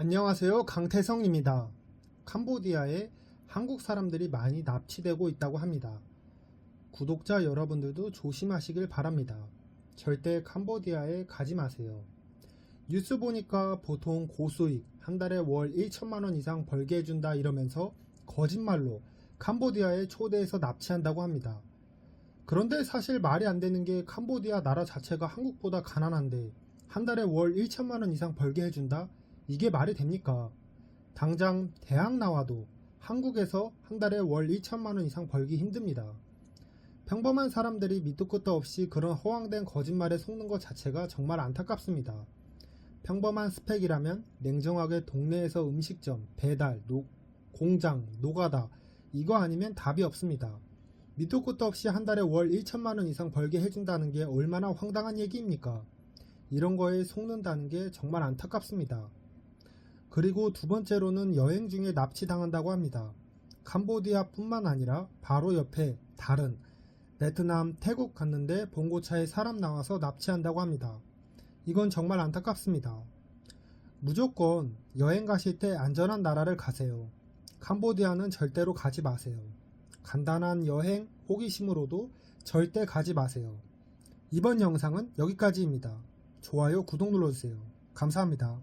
안녕하세요. 강태성입니다. 캄보디아에 한국 사람들이 많이 납치되고 있다고 합니다. 구독자 여러분들도 조심하시길 바랍니다. 절대 캄보디아에 가지 마세요. 뉴스 보니까 보통 고수익, 한 달에 월 1천만 원 이상 벌게 해준다 이러면서 거짓말로 캄보디아에 초대해서 납치한다고 합니다. 그런데 사실 말이 안 되는 게 캄보디아 나라 자체가 한국보다 가난한데 한 달에 월 1천만 원 이상 벌게 해준다? 이게 말이 됩니까? 당장 대학 나와도 한국에서 한 달에 월 2천만 원 이상 벌기 힘듭니다. 평범한 사람들이 밑도 끝도 없이 그런 허황된 거짓말에 속는 것 자체가 정말 안타깝습니다. 평범한 스펙이라면 냉정하게 동네에서 음식점, 배달, 노- 공장, 노가다 이거 아니면 답이 없습니다. 밑도 끝도 없이 한 달에 월 1천만 원 이상 벌게 해준다는 게 얼마나 황당한 얘기입니까? 이런 거에 속는다는 게 정말 안타깝습니다. 그리고 두 번째로는 여행 중에 납치당한다고 합니다. 캄보디아 뿐만 아니라 바로 옆에 다른 베트남, 태국 갔는데 봉고차에 사람 나와서 납치한다고 합니다. 이건 정말 안타깝습니다. 무조건 여행 가실 때 안전한 나라를 가세요. 캄보디아는 절대로 가지 마세요. 간단한 여행, 호기심으로도 절대 가지 마세요. 이번 영상은 여기까지입니다. 좋아요, 구독 눌러주세요. 감사합니다.